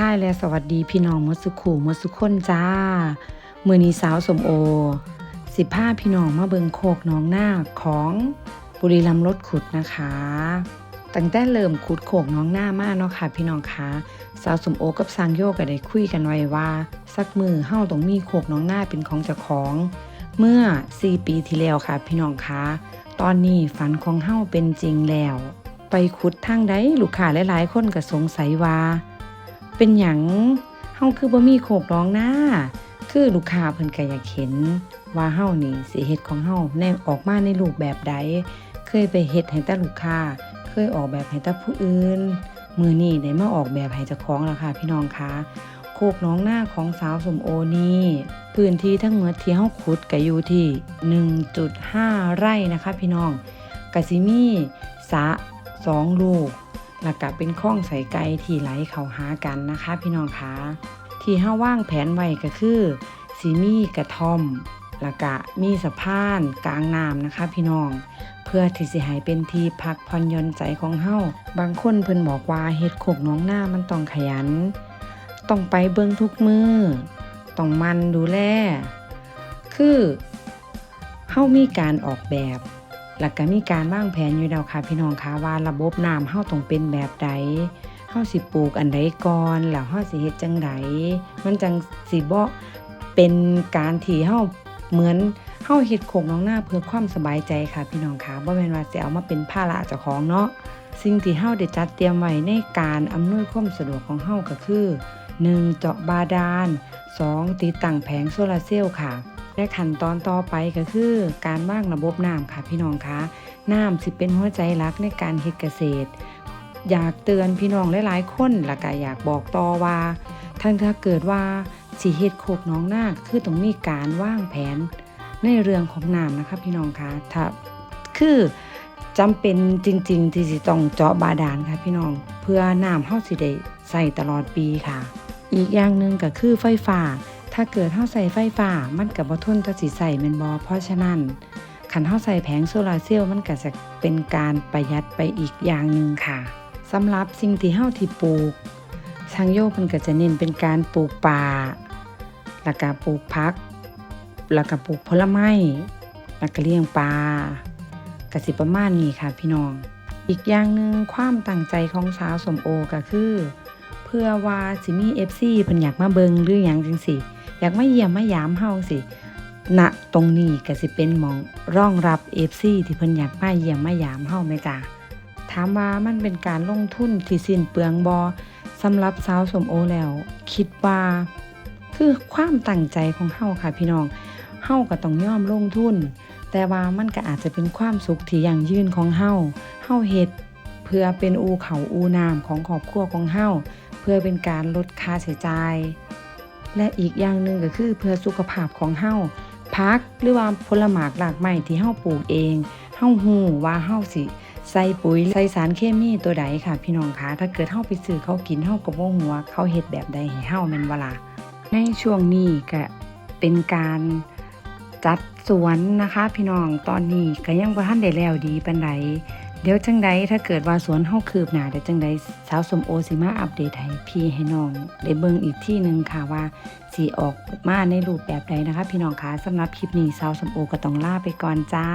ทายและสวัสดีพี่น้องมดสุขูมดสุขคนจ้า มือนีสาวสมโอ สิบห้าพี่น้องมาเบิงโคกน้องหน้าของบุรีรัมรถขุดนะคะตั้งแต่เริ่มขุดโคกน้องหน้ามากเนาะค่ะ พี่น้องคะสาวสมโอกับซางโยก็ได้คุยกันไว้ว่า สักมือเฮ้าต้องมีโคกน้องหน้าเป็นของเจ้าของ เมื่อ 4 ปีที่แล้วค่ะ พี่น้องคะตอนนี้ฝันของเฮ้าเป็นจริงแล้ว ไปขุดทางใดลูกค้าหลายๆคนก็สงสัยว่า เป็นหยังเฮาคือบ่มีโคกร้องหน้าคือลูกค้าเพิ่นก็อยากเห็น ว่าเฮานี่สิเฮ็ดของเฮาแนออกมาในรูปแบบใด เคยไปเฮ็ดให้แต่ลูกค้า เคยออกแบบให้แต่ผู้อื่น มือนี้ได้มาออกแบบให้เจ้าของแล้วค่ะพี่น้องคะโคกน้องหน้าของสาวสมโอนี่พื้นที่ทั้งหมดที่เฮาขุดก็อยู่ที่ 1.5 ไร่นะคะ พี่น้องกสิมีสระสองลูก แล้วก็เป็นข้องใส่ไก่ที่ไหลเข้าหากันนะคะ พี่น้องคะที่ห้าว่างแผนไว้ก็คือสีมีกระท่อมแล้วก็มีสะพานกลางน้ำนะคะ พี่น้อง เพื่อที่สิให้เป็นที่พักผ่อนหย่อนใจของเฮาบางคนเพิ่นบอกว่าเฮ็ดโคกน้องหน้ามันต้องขยัน ต้องไปเบิ่งทุกมือต้องมันดูแลคือเฮามีการออกแบบ แล้วก็มีการวางแผนอยู่แล้วค่ะพี่น้องคะว่าระบบน้ำเฮาต้องเป็นแบบใดเฮาสิปลูกอันใดก่อนแล้วเฮาสิเฮ็ดจังไดมันจังสิบ่เป็นการที่เฮาเหมือนเฮาเฮ็ดโคกน้องหน้าเพื่อความสบายใจค่ะพี่น้องคะบ่แม่นว่าสิเอามาเป็นภาระเจ้าของเนาะสิ่งที่เฮาได้จัดเตรียมไว้ในการอำนวยความสะดวกของเฮาก็คือ 1. เจาะบาดาล 2. ติดตั้งแผงโซลาร์เซลล์ค่ะ และขั้นตอนต่อไปก็คือการวางระบบน้ำค่ะพี่น้องคะน้ำสิเป็นหัวใจหลักในการเฮ็ดเกษตร อยากเตือนพี่น้องหลายๆคนและก็อยากบอกต่อว่าท่านถ้าเกิดว่าสิเฮ็ดโคกน้องนาคือต้องมีการวางแผนในเรื่องของน้ำนะคะพี่น้องคะถ้าคือจำเป็นจริง ๆ ที่สิต้องเจาะบาดาลค่ะพี่น้อง เพื่อน้ำเฮาสิได้ใส่ตลอดปีค่ะ อีกอย่างหนึ่งก็คือไฟฟ้า ถ้าเกิดเฮาใส่ไฟฟ้ามันก็บ่ทนต่อสิใส่แม่นบ่เพราะฉะนั้นคันเฮาใส่แผงโซลาร์เซลล์มันก็จะเป็นการประหยัดไปอีกอย่างหนึ่งค่ะสำหรับสิ่งที่เฮาที่ปลูกทางโยกมันก็จะเน้นเป็นการปลูกป่าแล้วก็ปลูกผักแล้วก็ปลูกผลไม้แล้วก็เลี้ยงปลากสิประมาณนี้ค่ะพี่น้อง อีกอย่างหนึ่งความตั้งใจของสาวสมโอก็คือ พื่อว่าสิมี FC เพิ่นอยากมาเบิงหรือหยังจังสิอยากมาเยี่ยมมายามเฮาสิณตรงนี้ก็สิเป็นมองร่องรับ FC ที่เพิ่นอยากมาเยี่ยมมายามเฮาแม่จ้าถามว่ามันเป็นการลงทุนที่สิ้นเปลืองบ่สำหรับสาวสมโอแล้ว คิดว่า คือความตั้งใจของเฮาค่ะพี่น้องเฮาก็ต้องยอมลงทุน แต่ว่ามันก็อาจจะเป็นความสุขที่ยั่งยืนของเฮาเฮาเฮ็ดเพื่อเป็นอูเขาอูน้ำของครอบครัวของเฮา เพื่อเป็นการลดค่าใช้จ่าย และอีกอย่างหนึ่งก็คือเพื่อสุขภาพของเฮาพักหรือว่าผลหมากหลากไม้ที่เฮาปลูกเองเฮาฮู้ว่าเฮาสิใส่ปุ๋ยใส่สารเคมีตัวใดค่ะ พี่น้องคะถ้าเกิดเฮาไปซื้อเขากินเฮาก็บ่ฮู้ว่าเขาเฮ็ดแบบใดให้เฮาแม่นบ่ล่ะในช่วงนี้ก็เป็นการจัดสวนนะคะ พี่น้องตอนนี้ก็ยังบ่ทันได้แล้วดีปานใด เดี๋ยวจังใดถ้าเกิดว่าสวนเฮาคืบหน้าเดี๋ยวจังใดสาวสมโอสิมาอัปเดตให้พี่ให้น้องได้เบิ่งอีกที่หนึ่งค่ะว่าสีออกมาในรูปแบบใดนะคะ พี่น้องคะสำหรับคลิปนี้สาวสมโอก็ต้องลาไปก่อนจ้า